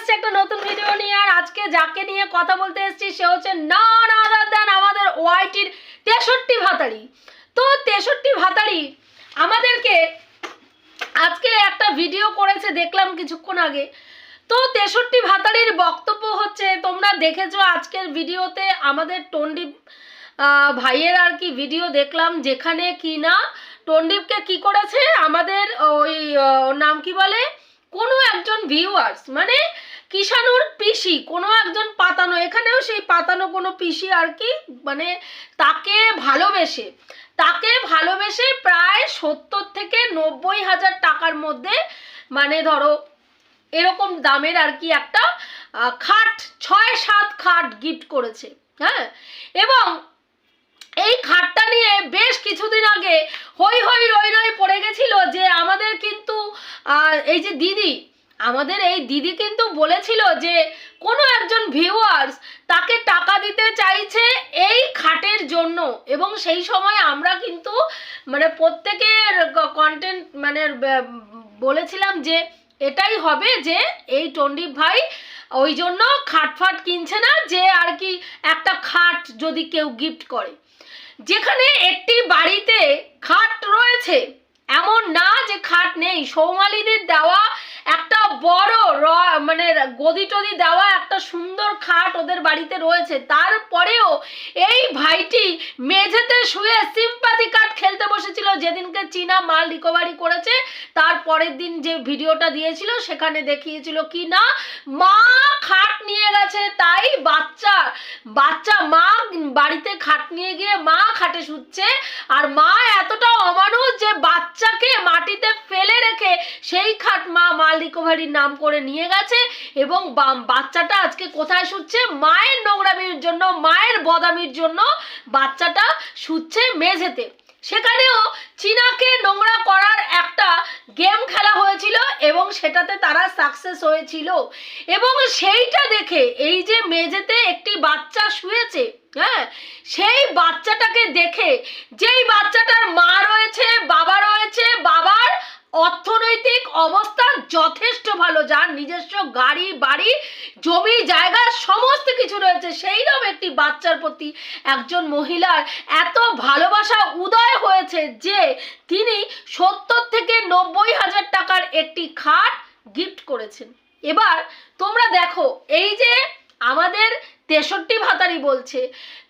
এসেছি একটা নতুন ভিডিও নিয়ে, আর আজকে যাকে নিয়ে কথা বলতে এসেছি সে হচ্ছে নন আদার দেন আমাদের ওয়াইটির তেষট্টি ভাতারি তো তেষট্টি ভাতারি আমাদেরকে আজকে একটা ভিডিও করেছে দেখলাম কিছুক্ষণ আগে। তো তেষট্টি ভাতারির বক্তব্য হচ্ছে, তোমরা দেখেছ আজকের ভিডিওতে আমাদের টন্ডিপ ভাইয়ের আর কি ভিডিও দেখলাম, যেখানে কি না টন্ডিপকে কি করেছে, আমাদের ওই নাম কি বলে? কোনো একজন ভিউয়ার্স মানে কিষানুর পিসি, কোনো একজন পাতানো, এখানেও সেই পাতানো কোনো পিসি আর কি মানে তাকে ভালোবেসে তাকে ভালোবেসে প্রায় সত্তর থেকে নব্বই হাজার টাকার মধ্যে মানে ধরো, এরকম দামের আর কি একটা খাট, ছয় সাত খাট গিফট করেছে হ্যাঁ? এবং এই খাটটা নিয়ে বেশ কিছুদিন আগে হই হই রই রই পড়ে গেছিল যে আমাদের কিন্তু এই যে দিদি আমাদের এই দিদি কিন্তু বলেছিল যে কোনো একজন ভিউয়ার্স তাকে টাকা দিতে চাইছে এই খাটের জন্য। এবং সেই সময় আমরা কিন্তু মানে প্রত্যেকের কন্টেন্ট মানে বলেছিলাম যে এটাই হবে যে এই টন্ডিপ ভাই ওই জন্য খাট ফাট কিনছে না যে আর কি একটা খাট যদি কেউ গিফট করে। যেখানে একটি বাড়িতে খাট রয়েছে, এমন না যে খাট নেই। সৌমালিদের দেওয়া একটা বড় র মানে গদি টদি দেওয়া একটা সুন্দর খাট ওদের বাড়িতে রয়েছে। তারপরেও এই ভাইটি মেঝেতে শুয়ে সিম্পাথি কার্ড খেলতে বসেছিল। যেদিনকে চীনা মাল রিকভারি করেছে, তার পরের দিন যে ভিডিওটা দিয়েছিল, সেখানে দেখিয়েছিল কি না, মা খাট নিয়ে গেছে, তাই বাচ্চা বাচ্চা মা বাড়িতে খাট নিয়ে গিয়ে মা খাটে শুচ্ছে। আর মা এতটা অমানুষ যে বাচ্চাকে মাটিতে ফেলে রেখে সেই খাট মা মাল রিকভারির নাম করে নিয়ে গেছে এবং বাচ্চাটা আজকে কোথায় শুচ্ছে? মায়ের নোংরামির জন্য, মায়ের বদামির জন্য বাচ্চাটা শুচ্ছে মেঝেতে। সেখানেও চীনাকে নোংরা করার একটা গেম খেলা হয়েছিল এবং সেটাতে তারা সাকসেস হয়েছিল। এবং সেইটা দেখে এই যে মেঝেতে একটি বাচ্চা শুয়েছে হ্যাঁ সেই বাচ্চাটাকে দেখে যেই বাচ্চাটার মা রয়েছে, বাবা রয়েছে, বাবার অর্থনৈতিক অবস্থা যথেষ্ট ভালো, যার নিজস্ব গাড়ি, বাড়ি, জমি, জায়গা, সমস্ত কিছু রয়েছে। সেই রকম একটি বাচ্চার প্রতি একজন মহিলার এত ভালোবাসা উদয় হয়েছে যে তিনি সত্তর থেকে নব্বই হাজার টাকার একটি খাট গিফট করেছেন। এবার তোমরা দেখো, এই যে আমাদের তেষট্টি ভাতারি বলছে,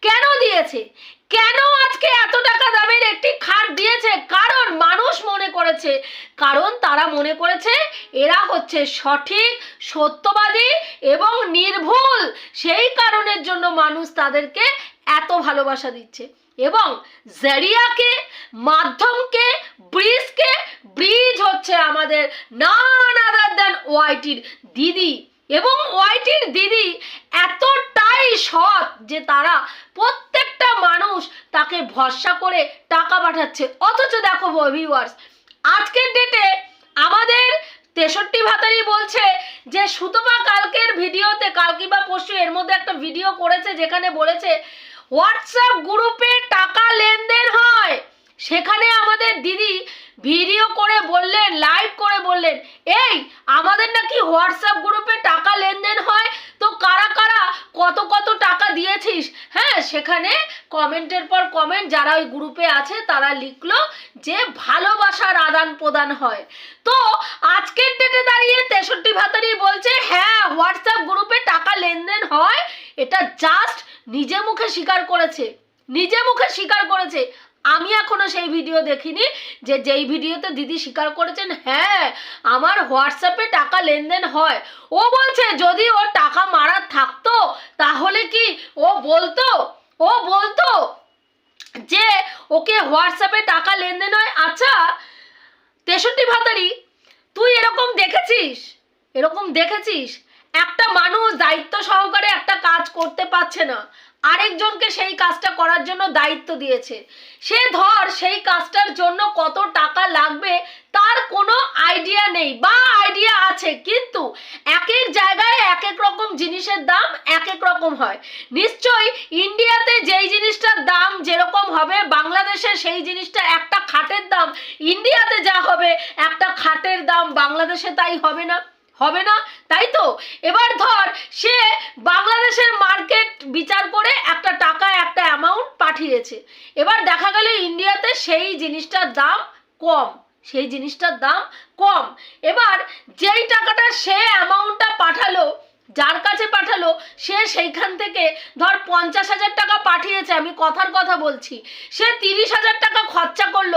কেন দিয়েছে? কেন আজকে এত টাকা দামের একটি খাট দিয়েছে? কারণ মানুষ মনে করেছে, কারণ তারা মনে করেছে এরা হচ্ছে সঠিক, সত্যবাদী এবং নির্ভুল। সেই কারণের জন্য মানুষ তাদেরকে এত ভালোবাসা দিচ্ছে। এবং জেরিয়াকে, মাধ্যমকে, ব্রিজকে, ব্রিজ হচ্ছে আমাদের নান আদার দেন ওয়াইটির দিদি। এবং ওয়াইটির দিদি এতটাই সৎ যে তারা প্রত্যেকটা মানুষ তাকে ভরসা করে টাকা পাঠাচ্ছে। অথচ দেখো ভিউয়ার্স আজকের ডেটে আমাদের তেষট্টি ভাতারি বলছে যে, সুতপা কালকের ভিডিওতে, কালকে বা পরশু এর মধ্যে একটা ভিডিও করেছে যেখানে বলেছে হোয়াটসঅ্যাপ গ্রুপে টাকা লেনদেন হয়। সেখানে আমাদের দিদি ভিডিও করে বললেন লাইভ করে বললেন, এই, আমাদের নাকি হোয়াটসঅ্যাপ গ্রুপে টাকা লেনদেন হয়, তো কারা কারা কত কত টাকা দিয়েছিস? হ্যাঁ সেখানে কমেন্টের পর কমেন্ট যারা ওই গ্রুপে আছে, তারা লিখলো যে ভালোবাসার আদান প্রদান হয়। তো আজকের ডেটে দাঁড়িয়ে তেষট্টি ভাতারি বলছে হ্যাঁ হোয়াটসঅ্যাপ গ্রুপে টাকা লেনদেন হয়, এটা জাস্ট নিজে মুখে স্বীকার করেছে, নিজে মুখে স্বীকার করেছে আমি এখনও সেই ভিডিও দেখিনি যে যেই ভিডিওতে দিদি স্বীকার করেছেন হ্যাঁ আমার হোয়াটসঅ্যাপে টাকা লেনদেন হয়। ও বলছে, যদি ওর টাকা মারার থাকতো, তাহলে কি ও বলতো? ও বলতো যে ওকে হোয়াটসঅ্যাপে টাকা লেনদেন হয়? আচ্ছা তেষট্টি ভাতারি, তুই এরকম দেখেছিস? এরকম দেখেছিস? একটা মানুষ দায়িত্ব সহকারে একটা কাজ করতে পারছে না। আরেকজনকে সেই কাজটা করার জন্য দায়িত্ব দিয়েছে। সে ধর সেই কাজটার জন্য কত টাকা লাগবে তার কোনো আইডিয়া নেই, বা আইডিয়া আছে, কিন্তু এক এক জায়গায় এক এক রকম জিনিসের দাম এক এক রকম হয়। নিশ্চয়ই ইন্ডিয়াতে যেই জিনিসটার দাম যেরকম হবে, বাংলাদেশে সেই জিনিসটা একটা খাটের দাম, ইন্ডিয়াতে যা হবে, একটা খাটের দাম, বাংলাদেশে তাই হবে না। হবে না, তাই তো? এবার ধর, সে বাংলাদেশের মার্কেট বিচার করে একটা টাকা একটা অ্যামাউন্ট পাঠিয়েছে। এবার দেখা গেল ইন্ডিয়াতে সেই জিনিসটার দাম কম, সেই জিনিসটার দাম কম। এবার যেই টাকাটা সে অ্যামাউন্টটা পাঠালো যার কাছে পাঠালো, সে সেইখান থেকে ধর পঞ্চাশ হাজার টাকা পাঠিয়েছে, আমি কথার কথা বলছি। সে তিরিশ হাজার টাকা খরচা করল,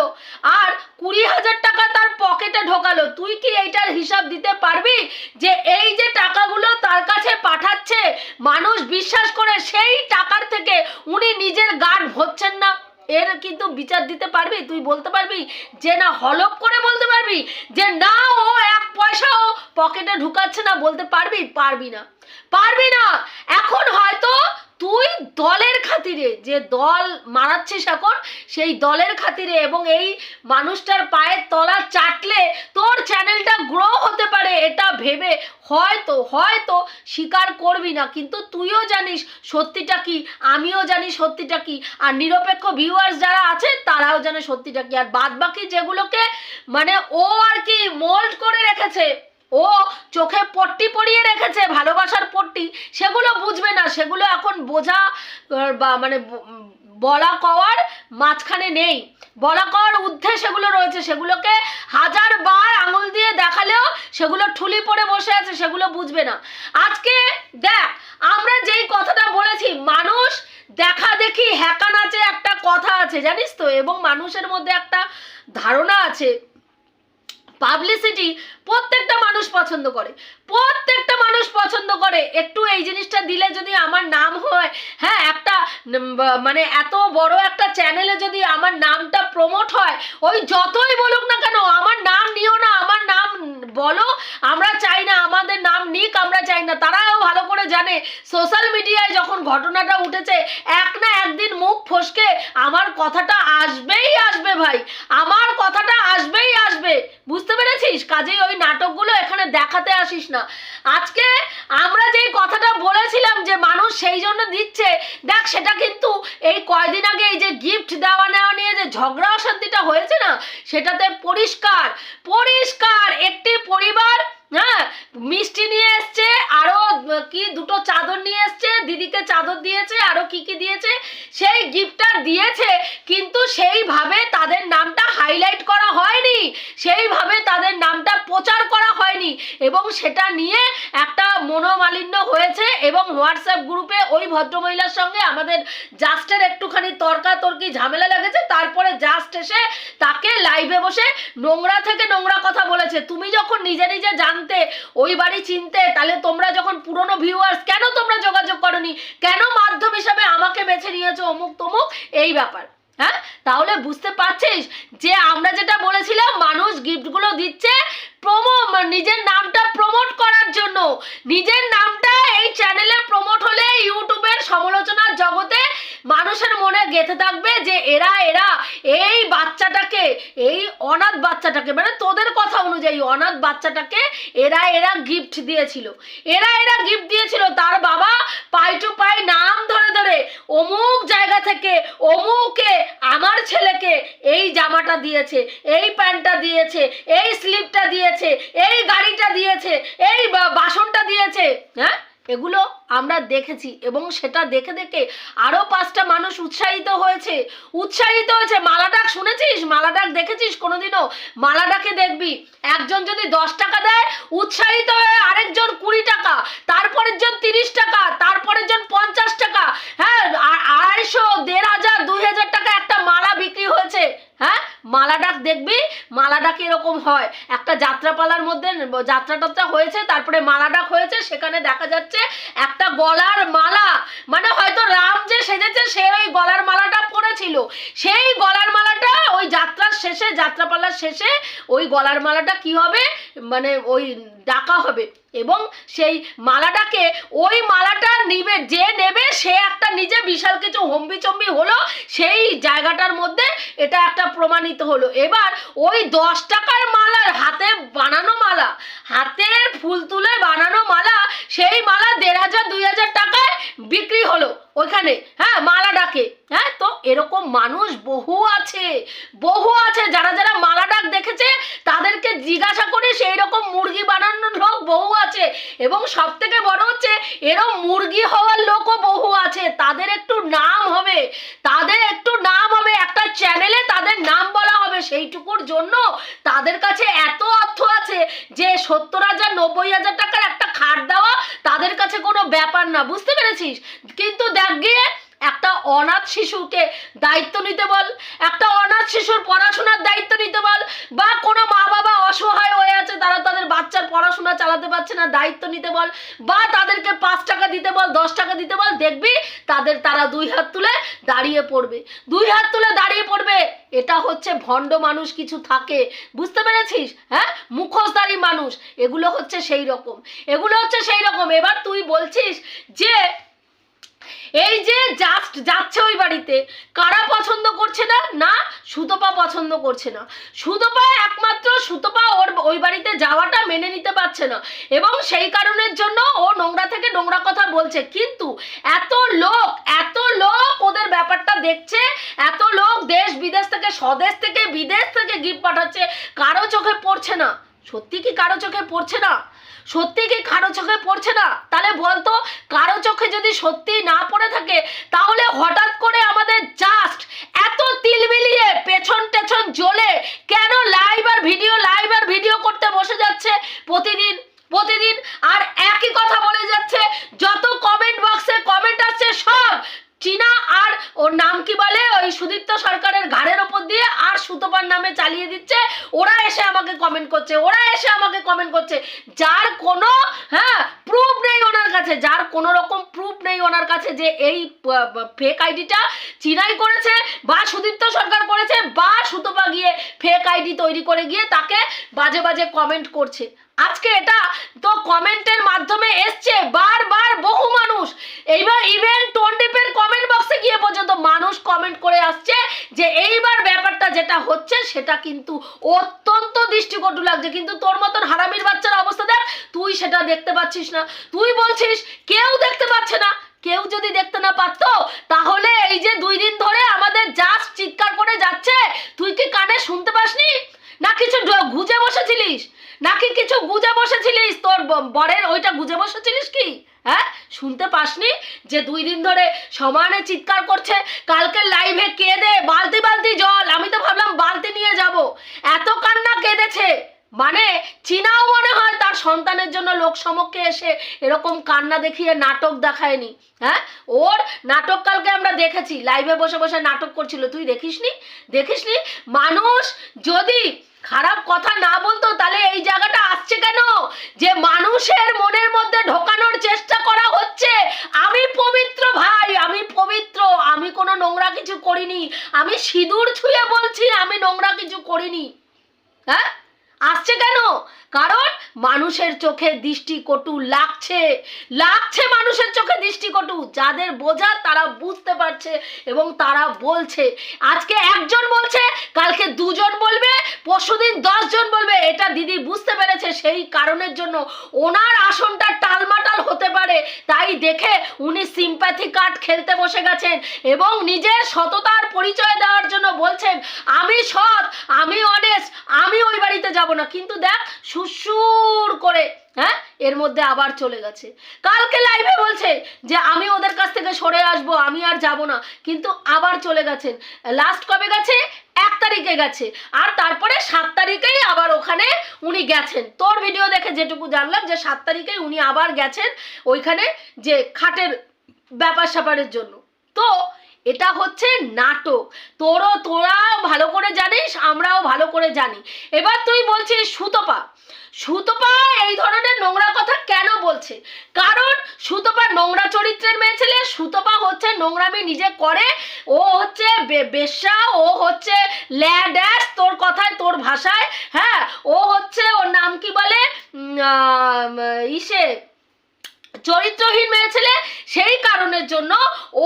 আর কুড়ি হাজার টাকা তার পকেটে ঢোকালো। তুই কি এইটার হিসাব দিতে পারবি যে এই যে টাকাগুলো তার কাছে পাঠাচ্ছে? মানুষ বিশ্বাস করে সেই টাকার থেকে উনি নিজের গান ভরছেন না। এর কিন্তু বিচার দিতে পারবি, তুই বলতে পারবি যে না হলপ করে বলতে পারবি, যে না ও এক পয়সাও পকেটে ঢুকাচ্ছে না বলতে পারবি? পারবি না। পারবি না। এখন হয়তো তুই দলের খাতিরে, যে দল মারাচ্ছিস এখন, সেই দলের খাতিরে এবং এই মানুষটার পায়ের তলা চাটলে তোর চ্যানেলটা গ্রো হতে পারে, এটা ভেবে হয়তো হয়তো স্বীকার করবি না। কিন্তু তুইও জানিস সত্যিটা কি, আমিও জানি সত্যিটা কি, আর নিরপেক্ষ ভিউয়ার্স যারা আছে, তারাও জানে সত্যিটা কি। আর বাদ বাকি যেগুলোকে মানে ও আর কি মোল্ড করে রেখেছে ও চোখে পট্টি পরিয়ে রেখেছে, ভালোবাসার পট্টি। সেগুলো বুঝবে না, সেগুলো এখন বোঝা বা মানে বলা কওয়ার মাঝখানে নেই। বলা কওয়ার ঊর্ধ্বে সেগুলো রয়েছে, সেগুলোকে হাজার বার আঙুল দিয়ে দেখালেও সেগুলো ঠুলি পড়ে বসে আছে, সেগুলো বুঝবে না। আজকে দেখ, আমরা যেই কথাটা বলেছি, মানুষ দেখা দেখি হ্যাকা নাচে একটা কথা আছে, জানিস তো? এবং মানুষের মধ্যে একটা ধারণা আছে। পাবলিসিটি প্রত্যেকটা মানুষ পছন্দ করে। প্রত্যেকটা মানুষ পছন্দ করে। একটু এই জিনিসটা দিলে যদি আমার নাম হয় হ্যাঁ একটা মানে এত বড় একটা চ্যানেলে যদি আমার নামটা প্রমোট হয়, ওই যতই বলুক না কেন, আমার নাম নিও না বলো, আমরা চাই না, আমাদের নাম নিক, আমরা চাই না। তারাও ভালো করে জানে সোশ্যাল মিডিয়ায় যখন ঘটনাটা উঠেছে, এক না একদিন মুখ ফসকে আমার কথাটা আসবেই আসবে ভাই, আমার কথাটা আসবেই আসবে। বুঝতে পেরেছিস? কাজেই ওই নাটকগুলো এখানে দেখাতে আসিস না। আজকে আমরা যেই কথাটা বলেছিলাম যে মানুষ সেই জন্য দিচ্ছে, দেখ সেটা কিন্তু এই কয়দিন আগে এই যে গিফট দেওয়া নেওয়া নিয়ে যে ঝগড়া অশান্তিটা হয়েছে না, সেটাতে পরিষ্কার পরিষ্কার একটি পরিবার হ্যাঁ মিষ্টি নিয়ে এসছে, আরও কি দুটো চাদর নিয়ে এসছে, দিদিকে চাদর দিয়েছে, আরও কি কি দিয়েছে, সেই গিফটটা দিয়েছে, কিন্তু সেইভাবে তাদের নামটা হাইলাইট করা হয়নি সেইভাবে তাদের নামটা প্রচার করা হয়নি এবং সেটা নিয়ে একটা মনোমালিন্য হয়েছে এবং হোয়াটসঅ্যাপ গ্রুপে ওই ভদ্রমহিলার সঙ্গে আমাদের জাস্টের একটুখানি তর্কাতর্কি ঝামেলা লেগেছে, তারপরে জাস্ট এসে তাকে লাইভে বসে নোংরা থেকে নোংরা কথা বলেছে। তুমি যখন নিজে নিজে জানতে, ওই বাড়ি চিনতে, তাহলে তোমরা যখন পুরনো ভিউয়ার্স কেন তোমরা যোগাযোগ করনি? কেন মাধ্যম হিসাবে আমাকে বেছে নিয়েছো অমুক তমুক? এই ব্যাপার। হ্যাঁ? তাহলে বুঝতে পারছিস যে আমরা যেটা বলেছিলাম, মানুষ গিফটগুলো দিচ্ছে প্রমো নিজের নামটা প্রমোট করার জন্য। নিজের নামটা এই চ্যানেলে সমালোচনার জগতে মানুষের মনে গেঁথে থাকবে যে এরা এরা এই বাচ্চাটাকে, এই অনাথ বাচ্চাটাকে মানে তোদের কথা অনুযায়ী অনাথ বাচ্চাটাকে এরা এরা গিফট দিয়েছিল। এরা এরা গিফট দিয়েছিল, তার বাবা পাই টু পাই নাম ধরে ধরে অমুক জায়গা থেকে অমুকে আমার ছেলেকে এই জামাটা দিয়েছে, এই প্যান্টটা দিয়েছে, এই স্লিপটা দিয়েছে, এই গাড়িটা দিয়েছে, এই বাসনটা দিয়েছে হ্যাঁ? এগুলো আমরা দেখেছি এবং সেটা দেখে দেখে আরও পাঁচটা মানুষ উৎসাহিত হয়েছে। উৎসাহিত হয়েছে। মালাডাক শুনেছিস? মালাডাক দেখেছিস কোনোদিনও? মালাডাকে দেখবি। একজন যদি দশ টাকা দেয়, উৎসাহিত হয়ে আরেকজন কুড়ি টাকা, তারপরের জন তিরিশ টাকা, তারপরের জন পঞ্চাশ টাকা। হ্যাঁ আড়াইশো, দেড় হাজার, দুই হাজার টাকা একটা মালা বিক্রি হয়েছে। হ্যাঁ? মালাডাক দেখবি, মালাডাক এরকম হয়। একটা যাত্রাপালার মধ্যে যাত্রা টাত্রা হয়েছে, তারপরে মালাডাক হয়েছে, সেখানে দেখা যাচ্ছে একটা গলার মালা। মানে হয়তো রাম যে সেজেছে, সে ওই গলার মালাটা পরেছিল। সেই গলার মালাটা ওই যাত্রার শেষে, যাত্রাপালার শেষে ওই গলার মালাটা কি হবে? মানে ওই ডাকা হবে। এবং সেই মালাটাকে ওই মালাটা নিবে, যে বিশাল কিছু হম্বিচম্বি হলো, সেই জায়গাটার মধ্যে এটা একটা প্রমাণিত হলো। এবার ওই দশ টাকার মালার হাতে বানানো মালা, হাতের ফুল তুলে বানানো মালা, সেই মালা দেড় হাজার, দুই হাজার টাকায় বিক্রি হলো। ওইখানে হ্যাঁ মালা ডাকে। হ্যাঁ তো এরকম মানুষ বহু আছে বহু আছে। যারা যারা মালা ডাক দেখেছে, তাদেরকে জিজ্ঞাসা করে সেই রকম মুরগি বানানোর লোক বহু আছে। এবং সব থেকে বড় হচ্ছে এরকম মুরগি হওয়ার লোকও বহু আছে। তাদের একটু নাম হবে, তাদের একটু নাম হবে, একটা চ্যানেলে তাদের নাম বলা হবে হবে। সেইটুকুর জন্য তাদের কাছে এত অর্থ আছে যে সত্তর হাজার, নব্বই হাজার টাকার একটা খাট দেওয়া তাদের কাছে কোনো ব্যাপার না বুঝতে পেরেছিস? কিন্তু দেখ গিয়ে একটা অনাথ শিশুকে দায়িত্ব নিতে বল, একটা অনাথ শিশুর পড়াশোনার দায়িত্ব নিতে বল, বা কোনো মা বাবা অসহায় হয়ে আছে, তারা তাদের বাচ্চার পড়াশোনা চালাতে পারছে না, দায়িত্ব নিতে বল, বা তাদেরকে পাঁচ টাকা দিতে বল, দশ টাকা দিতে বল, দেখবি তাদের তারা দুই হাত তুলে দাঁড়িয়ে পড়বে। দুই হাত তুলে দাঁড়িয়ে পড়বে, এটা হচ্ছে ভণ্ড মানুষ কিছু থাকে। বুঝতে পেরেছিস? হ্যাঁ? মুখোশধারী মানুষ, এগুলো হচ্ছে সেই রকম। এগুলো হচ্ছে সেই রকম। এবার তুই বলছিস যে এই যে জাস্ট যাচ্ছে ওই বাড়িতে। কারা পছন্দ করছে না? না, সুতপা পছন্দ করছে না। সুতপা একমাত্র সুতপা ওর ওই বাড়িতে যাওয়াটা মেনে নিতে পারছে না। এবং সেই কারণের জন্য ও নোংরা থেকে নোংরা কথা বলছে। কিন্তু এত লোক এত লোক ওদের ব্যাপারটা দেখছে, এত লোক দেশ বিদেশ থেকে, স্বদেশ থেকে, বিদেশ থেকে গিফট পাঠাচ্ছে, কারও চোখে পড়ছে না। সত্যি কি কারও চোখে পড়ছে না? সত্যি কি কারও চোখে পড়ছে না? তাহলে বলতো, কারও চোখে যদি সত্যি না পড়ে থাকে, তাহলে হঠাৎ করে আমাদের জাস্ট এত তিল মিলিয়ে পেছন টেছন জ্বলে কেন লাইভ আর ভিডিও লাইভ আর ভিডিও করতে বসে যাচ্ছে প্রতিদিন? প্রতিদিন আর একই কথা বলে যাচ্ছে, যত কমেন্ট বক্সে কমেন্ট আসছে সব চীনা ওর নাম কি বলে? ওই সুদীপ্ত সরকারের ঘাড়ের ওপর দিয়ে আর সুতপার নামে চালিয়ে দিচ্ছে। ওরা এসে আমাকে কমেন্ট করছে, ওরা এসে আমাকে কমেন্ট করছে। যার কোনো হ্যাঁ প্রুফ নেই ওনার কাছে। যার কোনো রকম প্রুফ নেই ওনার কাছে যে এই ফেক আইডিটা চিনাই করেছে বা সুদীপ্ত সরকার করেছে বা সুতপা গিয়ে ফেক আইডি তৈরি করে গিয়ে তাকে বাজে বাজে কমেন্ট করছে। আজকে এটা তো কমেন্টের মাধ্যমে এসছে, বারবার বহু মানুষ। এইবার ইভেন টোনডিপের কমেন্ট বক্সে গিয়ে পর্যন্ত মানুষ কমেন্ট করে আসছে যে এইবার ব্যাপারটা যেটা হচ্ছে সেটা কিন্তু অত্যন্ত দৃষ্টিকটু লাগছে। কিন্তু তোর মতন হারামির বাচ্চার অবস্থা দেখ, তুই সেটা দেখতে পাচ্ছিস না। তুই বলছিস, কেউ দেখতে পাচ্ছে না। কেউ যদি দেখতে না পারতো, তাহলে এই যে দুই দিন ধরে আমাদের জাস্ট চিৎকার করে যাচ্ছে, তুই কি কানে শুনতে পাসনি? না কিছু গুজে বসেছিলিস? নাকি কিছু গুজে বসেছিলিস তোর বরের? ওইটা গুজে বসেছিলিস কি? হ্যাঁ? শুনতে পাসনি যে দুই দিন ধরে সমানে চিৎকার করছে কালকে লাইভে কেঁদে বালতি বালতি জল, আমি তো ভাবলাম বালতি নিয়ে যাব। এত কান্না কেঁদেছে। মানে চীনাও মনে হয় তার সন্তানের জন্য লোক সমক্ষে এসে এরকম কান্না দেখিয়ে নাটক দেখায়নি। হ্যাঁ? ওর নাটক কালকে আমরা দেখেছি। লাইভে বসে বসে নাটক করছিল। তুই দেখিসনি? দেখিসনি? মানুষ যদি খারাপ কথা না বলতো তাহলে এই জায়গাটা আসছে কেন যে মানুষের মনের মধ্যে ঢোকানোর চেষ্টা করা হচ্ছে আমি পবিত্র ভাই আমি পবিত্র আমি কোনো নোংরা কিছু করিনি আমি সিঁদুর ছুঁয়ে বলছি আমি নোংরা কিছু করিনি হ্যাঁ? আসছে কেন? কারণ মানুষের চোখে দৃষ্টি কটু লাগছে। লাগছে মানুষের চোখে দৃষ্টি কটু যাদের বোঝা তারা বুঝতে পারছে এবং তারা বলছে। আজকে একজন বলছে, কালকে দুজন বলবে, পরশুদিন দশজন বলবে। এটা দিদি বুঝতে পেরেছে সেই কারণের জন্য। ওনার আসনটা টালমাটাল হতে পারে। তাই দেখে উনি সিম্প্যাথি কার্ড খেলতে বসে গেছেন এবং নিজের সততার পরিচয় দেওয়ার জন্য বলছেন, আমি সৎ, আমি অনেস্ট আমি ওই বাড়িতে যাব না। কিন্তু দেখ সুসুর করে হ্যাঁ এর মধ্যে আবার চলে গেছে। কালকে লাইভে বলছে যে, আমি ওদের কাছ থেকে সরে আসব, আমি আর যাব না। কিন্তু আবার চলে গেছেন। লাস্ট কবে গেছে? এক তারিখে গেছে। আর তারপরে সাত তারিখেই আবার ওখানে উনি গেছেন। তোর ভিডিও দেখে যেটুকু জানলাম যে, সাত তারিখেই উনি আবার গেছেন ওইখানে যে, খাটের ব্যাপার স্যাপারের জন্য। তো এটা হচ্ছে নাটক। তোরও তোরাও ভালো করে জানিস, আমরাও ভালো করে জানি। এবার তুই বলছিস সুতপা। সুতপা এই ধরনের নোংরা কথা কেন বলছে? কারণ সুতপা নোংরা চরিত্রের মেয়ে ছেলে, সুতপা হচ্ছে নোংরামি নিজে করে। ও হচ্ছে বেশ্যা, ও হচ্ছে ল্যাড্যাস তোর কথায়, তোর ভাষায় হ্যাঁ? ও হচ্ছে ওর নাম কি বলে? ইসে চরিত্রহীন মেয়ে ছেলে, সেই কারণের জন্য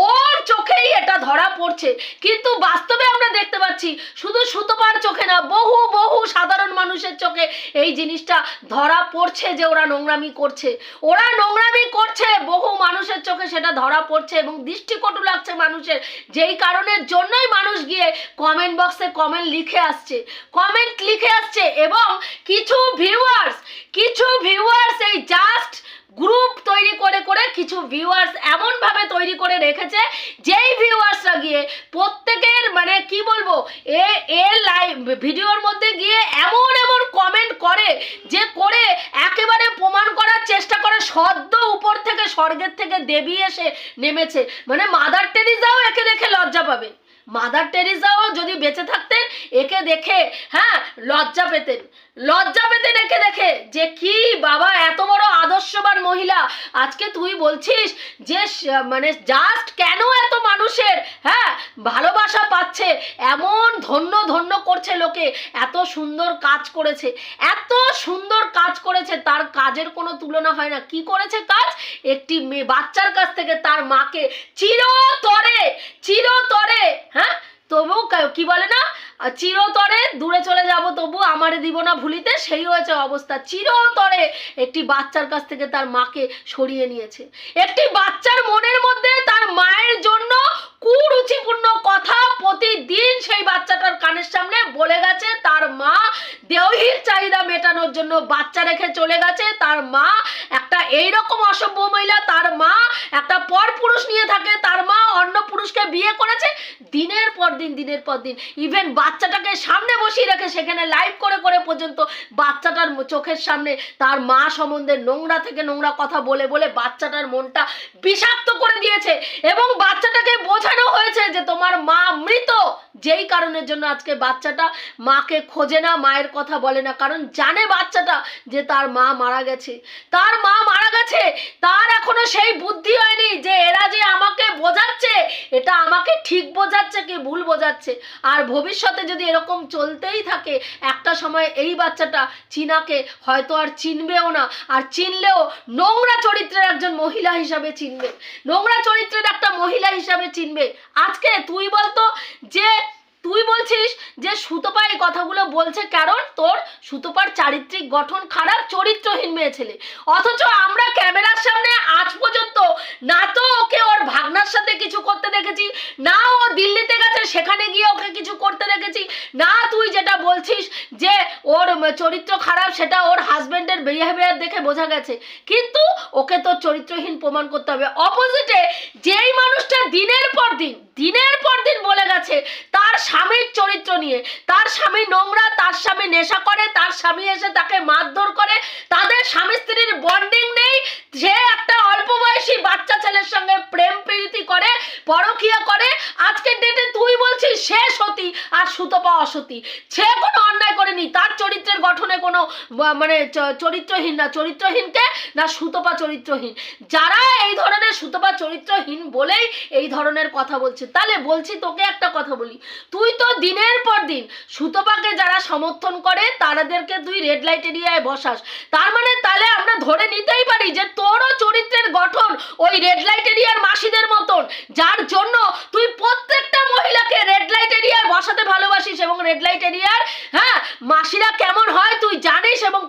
ওর চোখেই এটা ধরা পড়ছে। কিন্তু বাস্তবে আমরা দেখতে পাচ্ছি, শুধু সুতোপার চোখে না, বহু বহু সাধারণ মানুষের চোখে এই জিনিসটা ধরা পড়ছে যে ওরা নোংরামি করছে। ওরা নোংরামি করছে, বহু মানুষের চোখে সেটা ধরা পড়ছে এবং দৃষ্টিকটু লাগছে মানুষের। যেই কারণের জন্যই মানুষ গিয়ে কমেন্ট বক্সে কমেন্ট লিখে আসছে। কমেন্ট লিখে আসছে এবং কিছু ভিউয়ার্স কিছু ভিউয়ার্স এই জাস্ট গ্রুপ তৈরি করে করে কিছু কিছু ভিউয়ার্স এমনভাবে তৈরি করে রেখেছে, যেই ভিউয়ার্সরা গিয়ে প্রত্যেকের মানে কি বলব, এ এর লাইভ ভিডিওর মধ্যে গিয়ে এমন এমন কমেন্ট করে, যে করে একেবারে প্রমাণ করার চেষ্টা করে সদ্য উপর থেকে, স্বর্গের থেকে দেবী এসে নেমেছে। মানে মাদার টেরিজাও একে দেখে লজ্জা পাবে। মাদার টেরিজাও যদি বেঁচে থাকতেন, একে দেখে হ্যাঁ লজ্জা পেতেন। লজ্জা পেতেন একে দেখে যে কি বাবা, এত বড় আদর্শবান মহিলা। আজকে তুই বলছিস যে মানে জাস্ট কেন এত মানুষের হ্যাঁ ভালোবাসা পাচ্ছে? এমন ধন্য ধন্য করছে লোকে, এত সুন্দর কাজ করেছে, এত সুন্দর কাজ করেছে, তার কাজের কোনো তুলনা হয় না। কি করেছে কাজ? একটি মেয়ে, বাচ্চার কাছ থেকে তার মাকে চিরতরে চিরতরে হ্যাঁ তবু কি বলে না? চিরতরে দূরে চলে যাব তবু আমারে দিব না ভুলিতে, সেই হয়েছে অবস্থা। চিরতরে একটি বাচ্চার কাছ থেকে তার মাকে সরিয়ে নিয়েছে। একটি বাচ্চার মনের মধ্যে তার মায়ের জন্য কুরুচিপূর্ণ কথা প্রতিদিন সেই বাচ্চাটার কানের সামনে বলে গেছে। তার মা দেহীর চাহিদা মেটানোর জন্য বাচ্চা রেখে চলে গেছে। তার মা একটা এইরকম অসভ্য মহিলা, তার মা একটা পর পুরুষ নিয়ে থাকে। তার মা অন্য পুরুষকে বিয়ে করেছে। দিনের পর দিন, দিনের পর দিন ইভেন বাচ্চাটাকে সামনে বসিয়ে রেখে সেখানে লাইভ করে করে পর্যন্ত বাচ্চাটার চোখের সামনে তার মা সম্বন্ধে নোংরা থেকে নোংরা কথা বলে বলে বাচ্চাটার মনটা বিষাক্ত করে দিয়েছে। এবং বাচ্চাটাকে বোঝানো হয়েছে যে তোমার মা মৃত। যেই কারণের জন্য আজকে বাচ্চাটা মাকে খোঁজে না, মায়ের কথা বলে না। কারণ জানে বাচ্চাটা যে তার মা মারা গেছে। তার মা মারা গেছে। তার এখনও সেই বুদ্ধি হয়নি যে এরা যে আমাকে বোঝাচ্ছে, এটা আমাকে ঠিক বোঝাচ্ছে কে, ভুল বোঝাচ্ছে। আর ভবিষ্যতে যদি এরকম চলতেই থাকে, একটা সময় এই বাচ্চাটা চীনাকে হয়তো আর চিনবেও না। আর চিনলেও নোংরা চরিত্রের একজন মহিলা হিসাবে চিনবে। নোংরা চরিত্রের একটা মহিলা হিসাবে চিনবে। আজকে তুই বলতো যে তুই বলছিস যে সুতপা এই কথাগুলো বলছে কারণ তোর সুতপার চারিত্রিক গঠন খারাপ, চরিত্রহীন মেয়ে ছেলে। অথচ আমরা ক্যামেরার সামনে আজ পর্যন্ত না তো ওকে ওর ভাগনার সাথে কিছু করতে দেখেছি, না ও দিল্লিতে গেছে, সেখানে গিয়ে ওকে কিছু করতে দেখেছি, না তুই যেটা বলছিস যে ওর চরিত্র খারাপ, সেটা ওর হাজবেন্ডের বিহেভিয়ার দেখে বোঝা গেছে। কিন্তু ওকে তো চরিত্রহীন প্রমাণ করতে হবে। অপোজিটে যেই মানুষটা দিনের পর দিন, দিনের পর দিন বলে গেছে, তার স্বামীর চরিত্র নিয়ে। তার স্বামী নোংরা, তার স্বামী নেশা করে, তার স্বামী এসে তাকে মারধর করে। তাদের স্বামী স্ত্রীর বন্ডিং নেই। যে একটা অল্প বয়সী বাচ্চা ছেলের সঙ্গে প্রেম প্রীতি করে, পরকিয়া করে, আজকের ডেটে তুই বলছিস সে সতী আর সুতপা অসতী। সে কোনো অন্যায় করেনি তার চরিত্রের গঠনে কোনো বা- মানে চরিত্রহীন না, চরিত্রহীনকে না সুতপা চরিত্রহীন। যারা এই ধরনের সুতপা চরিত্রহীন বলেই এই ধরনের কথা বলছে, তাহলে বলছি তোকে একটা কথা বলি। তুই তো দিনের পর দিন সুতপাকে যারা সমর্থন করে তাদেরকে তুই রেড লাইট এরিয়ায় বসাস। তার মানে তাহলে আমরা ধরে নিতেই পারি যে তোরও চরিত্রের গঠন ওই রেড লাইট এরিয়ার মাসিদের মতন। যার জন্য তুই প্রত্যেকটা মহিলাকে রেড লাইট এরিয়ায় বসাতে ভালোবাসিস এবং রেড লাইট এরিয়ার হ্যাঁ? মাসিরা কেমন হয় তুই জানিস এবং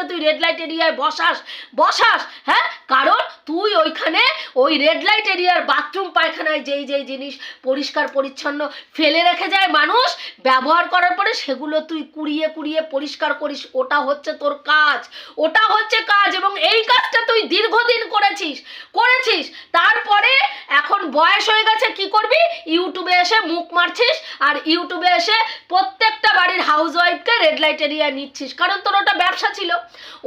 প্রত্যেকটা তুই রেড লাইট এরিয়ায় বসাস বসাস হ্যাঁ? কারণ তুই ওইখানে ওই রেড লাইট এরিয়ার বাথরুম পায়খানায় যেই যেই জিনিস পরিষ্কার, পরিচ্ছন্ন ফেলে রেখে যায় মানুষ, ব্যবহার করার পরে সেগুলো তুই কুড়িয়ে কুড়িয়ে পরিষ্কার করিস। ওটা হচ্ছে তোর কাজ। ওটা হচ্ছে কাজ এবং এই কাজটা তুই দীর্ঘদিন করেছিস করেছিস। তারপরে এখন বয়স হয়ে গেছে, কি করবি? ইউটিউবে এসে মুখ মারছিস আর ইউটিউবে এসে প্রত্যেকটা বাড়ির হাউস ওয়াইফকে রেড লাইট এরিয়া নিচ্ছিস। কারণ তোর ওটা ব্যবসা ছিল।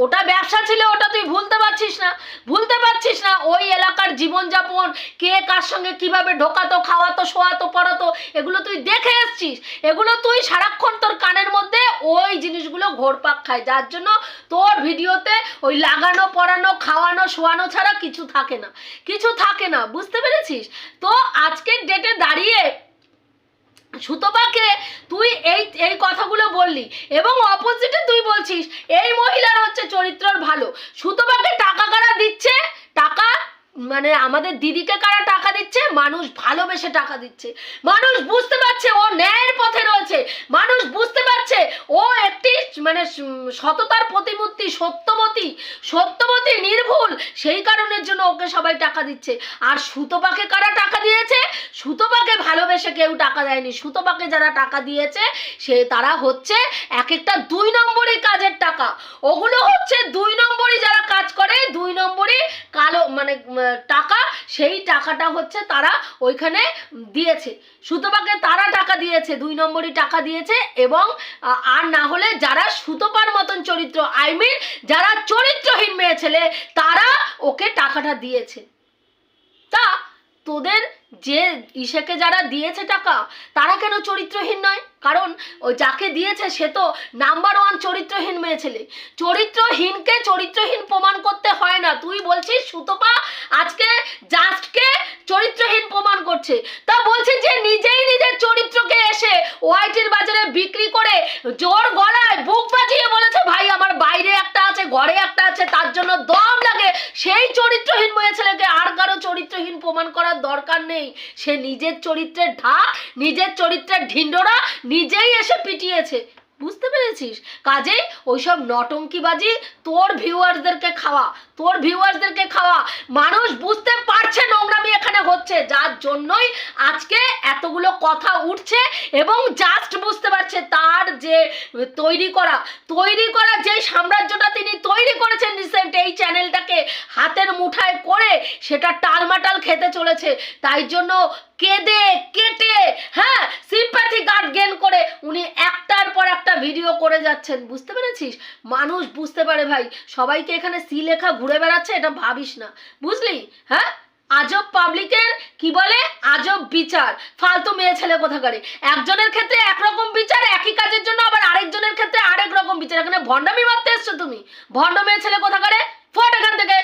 ওটা ব্যবসা ছিল, ওটা তুই ভুলতে পারছিস না। ভুলতে পারছিস না, ওই এলাকার জীবনযাপন, কে কার সঙ্গে কীভাবে ঢোকাতো, খাওয়াতো, শোয়াতো, পড়াতো, এগুলো তুই দেখে এসছিস এগুলো তুই সারাক্ষণ তোর কানের মধ্যে ওই জিনিসগুলো ঘোরপাক খায়। যার জন্য তোর ভিডিওতে ওই লাগানো, পড়ানো, খাওয়ানো, শোয়ানো ছাড়া কিছু থাকে না। কিছু থাকে না, বুঝতে পেরেছিস? তো আজকের ডেটে দাঁড়িয়ে সুতপাকে তুই এই এই কথাগুলো বললি এবং অপোজিটে তুই বলছিস, এই মহিলার হচ্ছে চরিত্রর ভালো। সুতপাকে টাকা কারা দিচ্ছে? টাকা মানে আমাদের দিদিকে কারা টাকা দিচ্ছে? মানুষ ভালোবেসে টাকা দিচ্ছে। মানুষ বুঝতে পারছে ও ন্যায়ের পথে রয়েছে। মানুষ বুঝতে পারছে ও একটি মানে সততার প্রতিমূর্তি সত্যবতী সত্যবতী নির্ভুল। সেই কারণের জন্য ওকে সবাই টাকা দিচ্ছে। আর সুতপাকে কারা টাকা দিয়েছে? সুতপাকে ভালোবেসে কেউ টাকা দেয়নি। সুতপাকে যারা টাকা দিয়েছে, সে তারা হচ্ছে এক একটা দুই নম্বরই কাজের টাকা। ওগুলো হচ্ছে দুই নম্বরই যারা কাজ করে, দুই নম্বরই কালো মানে টাকা, সেই টাকাটা হচ্ছে তারা ওইখানে দিয়েছে। সুতপাকে তারা টাকা দিয়েছে, দুই নম্বরই টাকা দিয়েছে এবং আর না হলে যারা সুতপার মতন চরিত্র আই মিন যারা চরিত্রহীন মেয়ে ছেলে, তারা ওকে টাকাটা দিয়েছে। তা তোদের যে ইসেকে যারা দিয়েছে টাকা, তারা কেন চরিত্রহীন নয়? কারণ ও যাকে দিয়েছে সে তো নাম্বার ওয়ান চরিত্রহীন মেয়ে ছেলে। চরিত্রহীনকে চরিত্রহীন প্রমাণ করতে হয় না। তুই বলছিস, সুতপা, আজকে জাস্টকে চরিত্রহীন প্রমাণ করছে। তা বলছে যে নিজেই নিজের চরিত্রকে এসে ওয়াইটির বাজারে বিক্রি করে জোর গলায় বুক বাজিয়ে বলেছে, ভাই, আমার বাইরে একটা আছে, ঘরে একটা আছে, তার জন্য দম লাগে। সেই চরিত্রহীন মেয়ে ছেলেকে আর কারও চরিত্রহীন প্রমাণ করার দরকার নেই। সে নিজের চরিত্রের ঢাক, নিজের চরিত্রের ঢিন্ডোরা নিজেই এসে পিটিয়েছে। বুঝতে পেরেছিস? কাজেই ওইসব নটঙ্কিবাজি তোর ভিউয়ার্সদেরকে খাওয়া, তোর ভিউয়ার্সদেরকে খাওয়া। মানুষ বুঝতে পারছে নোংরামি এখানে হচ্ছে, যার জন্যই আজকে এতগুলো কথা উঠছে এবং জাস্ট বুঝতে পারছে তার যে তৈরি করা তৈরি করা যে সাম্রাজ্যটা তিনি তৈরি করেছেন রিসেন্ট এই চ্যানেলটাকে হাতের মুঠায় করে, সেটা টালমাটাল খেতে চলেছে। তাই জন্য কেঁদে, কেটে হ্যাঁ সিম্প্যাথি গার্ড গেন করে উনি একটার পর একটা ভিডিও করে যাচ্ছেন, বুঝতে পেরেছিস? মানুষ বুঝতে পারে ভাই, সবাইকে এখানে সি লেখা ঘুরে বেড়াচ্ছে, এটা ভাবিস না। বুঝলি? হ্যাঁ? আজব পাবলিকের কি বলে? আজব বিচার। ফালতু মেয়ে ছেলে কোথাকারে? একজনের ক্ষেত্রে একরকম বিচার, একই কাজের জন্য আবার আরেকজনের ক্ষেত্রে আরেক রকম বিচার। এখানে ভণ্ডামি মারতে এসছো তুমি। ভণ্ড মেয়ে ছেলে কোথাকারে? ফোট এখান থেকে।